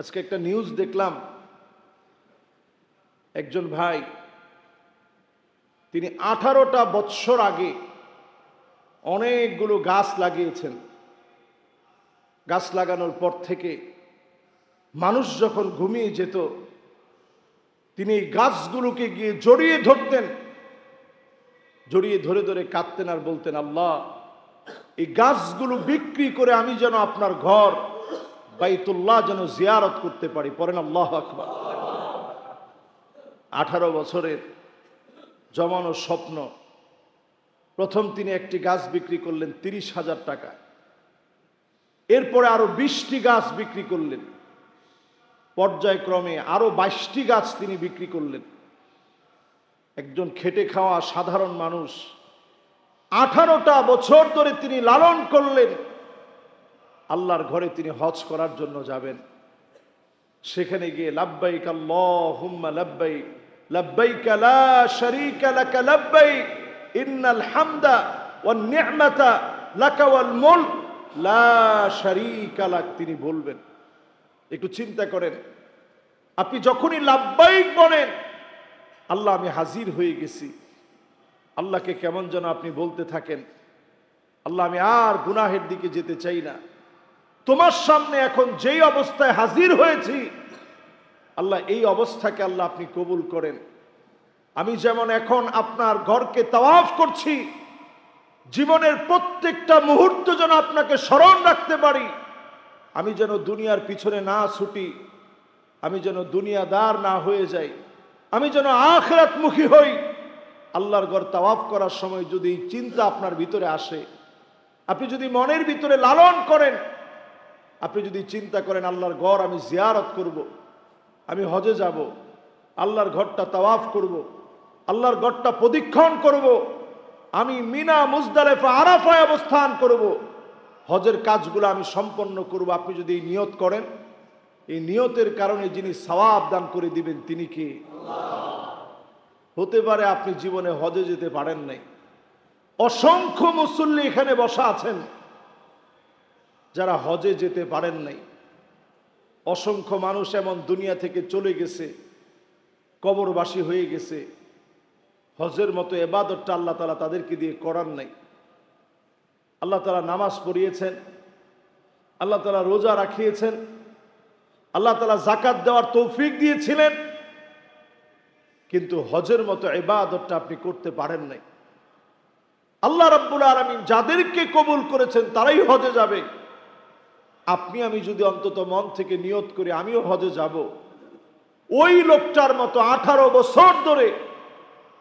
আজকে একটা নিউজ দেখলাম। একজন ভাই, তিনি আঠারোটা বৎসর আগে অনেকগুলো গাছ লাগিয়েছেন। গাছ লাগানোর পর থেকে মানুষ যখন ঘুমিয়ে যেত, তিনি এই গাছগুলোকে গিয়ে জড়িয়ে ধরতেন। জড়িয়ে ধরে ধরে কাঁদতেন আর বলতেন, আল্লাহ, এই গাছগুলো বিক্রি করে আমি যেন আপনার ঘর বাইতুল্লাহ যেন জিয়ারত করতে পারি। পরেন আল্লাহ আকবার। আঠারো বছরের জমানো স্বপ্ন। প্রথম তিনি একটি গাছ বিক্রি করলেন তিরিশ হাজার টাকা। এরপরে আরও বিশটি গাছ বিক্রি করলেন। পর্যায়ক্রমে আরও বাইশটি গাছ তিনি বিক্রি করলেন। একজন খেটে খাওয়া সাধারণ মানুষ আঠারোটা বছর ধরে তিনি লালন করলেন। আল্লাহর ঘরে তিনি হজ করার জন্য যাবেন। সেখানে গিয়ে লাব্বাইক আল্লাহুম্মা লাব্বাইক লাব্বাইক লা শারীকা লাক লাব্বাইক ইন্নাল হামদা ওয়ান নি'মাতা লাকা ওয়াল লা শারীকা লাক, তিনি বলবেন। একটু চিন্তা করেন, আপনি যখনই লাব্বাইক বলেন, আল্লাহ আমি হাজির হয়ে গেছি। আল্লাহকে কেমন যেন আপনি বলতে থাকেন, আল্লাহ আমি আর গুনাহের দিকে যেতে চাই না। তোমার সামনে এখন যেই অবস্থায় হাজির হয়েছি, আল্লাহ, এই অবস্থাকে আল্লাহ আপনি কবুল করেন। আমি যেমন এখন আপনার ঘরকে তাওয়াফ করছি, জীবনের প্রত্যেকটা মুহূর্ত যেন আপনাকে স্মরণ রাখতে পারি। আমি যেন দুনিয়ার পিছনে না ছুটি, আমি যেন দুনিয়াদার না হয়ে যাই, আমি যেন আখরাতমুখী হই। আল্লাহর ঘর তাওয়াফ করার সময় যদি চিন্তা আপনার ভিতরে আসে, আপনি যদি মনের ভিতরে লালন করেন আপনি যদি চিন্তা করেন, আল্লাহর ঘর আমি জিয়ারত করব। আমি হজে যাব, আল্লাহর ঘরটা তাওয়াফ করব। আল্লাহর ঘরটা প্রদীক্ষণ করব। আমি মিনা, মুজদালেফা, আরাফায় অবস্থান করব। হজের কাজগুলো আমি সম্পন্ন করব আপনি যদি নিয়ত করেন, এই নিয়তের কারণে যিনি সওয়াব দান করে দিবেন, তিনি কি হতে পারে আপনি জীবনে হজে যেতে পারেন নাই অসংখ্য মুসল্লি এখানে বসা আছেন যারা হজে যেতে পারেন নাই। অসংখ্য মানুষ এমন দুনিয়া থেকে চলে গেছে, কবরবাসী হয়ে গেছে। হজের মতো এবাদতটা আল্লাহ তালা তাদেরকে দিয়ে করার নাই। আল্লাহ তালা নামাজ পড়িয়েছেন, আল্লাহ তালা রোজা রাখিয়েছেন, আল্লাহ তালা জাকাত দেওয়ার তৌফিক দিয়েছিলেন, কিন্তু হজের মতো এবাদতটা আপনি করতে পারেন নাই। আল্লাহ রাব্বুল আলমিন যাদেরকে কবুল করেছেন তারাই হজে যাবে। আপনি, আমি যদি অন্তত মন থেকে নিয়ত করি, আমিও হজে যাব। ওই লোকটার মতো আঠারো বছর ধরে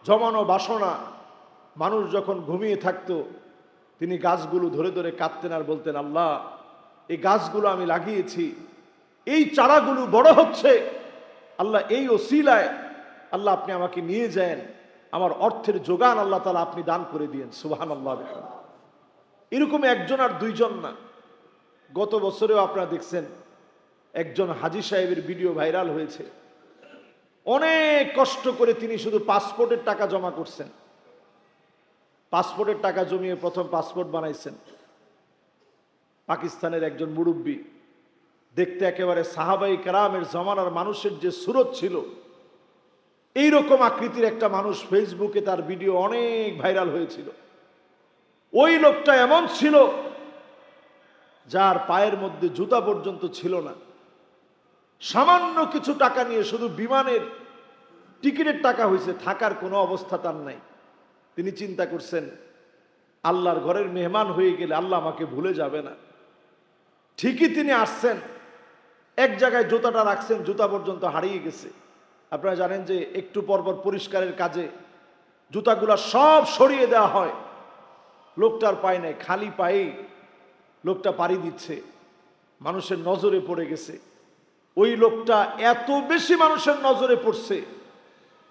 জমানো বাসনা, মানুষ যখন ঘুমিয়ে থাকতো, তিনি গাছগুলো ধরে ধরে কাঁদতেন আর বলতেন, আল্লাহ, এই গাছগুলো আমি লাগিয়েছি। এই চারাগুলো বড় হচ্ছে। আল্লাহ, এই ওসিলায় আল্লাহ আপনি আমাকে নিয়ে যান। আমার অর্থের যোগান আল্লাহ তালা আপনি দান করে দিয়েন। সুবাহান আল্লাহ এরকম একজন আর দুইজন না। গত বছরেও আপনারা দেখছেন, একজন হাজি সাহেবের ভিডিও ভাইরাল হয়েছে। অনেক কষ্ট করে তিনি শুধু পাসপোর্টের টাকা জমা করছেন। পাসপোর্টের টাকা জমিয়ে প্রথম পাসপোর্ট বানাইছেন। পাকিস্তানের একজন মুরব্বী। দেখতে একেবারে সাহাবাই কারামের জমানার মানুষের যে সুরত ছিল এই রকম আকৃতির একটা মানুষ ফেসবুকে তার ভিডিও অনেক ভাইরাল হয়েছিল। ওই লোকটা এমন ছিল যার পায়ের মধ্যে জুতা পর্যন্ত ছিল না। সামান্য কিছু টাকা নিয়ে শুধু বিমানের টিকিটের টাকা হয়েছে থাকার কোনো অবস্থা তার নাই। তিনি চিন্তা করছেন, আল্লাহর ঘরের মেহমান হয়ে গেলে আল্লাহ আমাকে ভুলে যাবে না। ঠিকই তিনি আসছেন, এক জায়গায় জুতাটা রাখছেন, জুতা পর্যন্ত হারিয়ে গেছে। আপনারা জানেন যে একটু পরপর পরিষ্কারের কাজে জুতাগুলা সব সরিয়ে দেওয়া হয়। লোকটার পায়ে নাই, খালি পায়েই লোকটা পাড়ি দিচ্ছে, মানুষের নজরে পড়ে গেছে। ওই লোকটা এত বেশি মানুষের নজরে পড়ছে।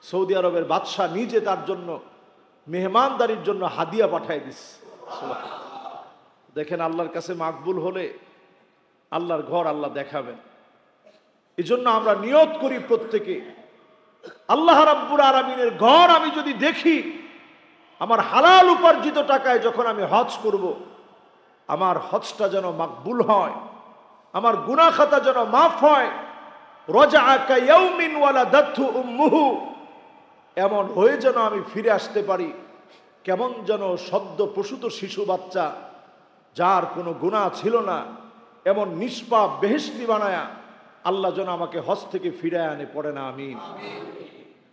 সৌদি আরবের বাদশাহ নিজে তার জন্য মেহমানদারির জন্য হাদিয়া পাঠায় দিস। দেখেন আল্লাহর কাছে মাকবুল হলে আল্লাহর ঘর আল্লাহ দেখাবেন। এই জন্য আমরা নিয়ত করি প্রত্যেকে, আল্লাহ রাব্বুর আরামিনের ঘর আমি যদি দেখি, আমার হালাল উপার্জিত টাকায় যখন আমি হজ করব। আমার হজটা যেন মাকবুল হয়, আমার গুনা খাতা যেন মাফ হয়। রজা আকা ইয়াউমিন ওয়ালা দাথু উম্মুহু, এমন হয়ে যেন আমি ফিরে আসতে পারি। কেমন যেন সদ্য প্রসূত শিশু বাচ্চা, যার কোনো গুণা ছিল না, এমন নিষ্পাপ বেহেস্তি বানায়া আল্লাহ যেন আমাকে হজ থেকে ফিরে আনে, পড়ে না, আমিন।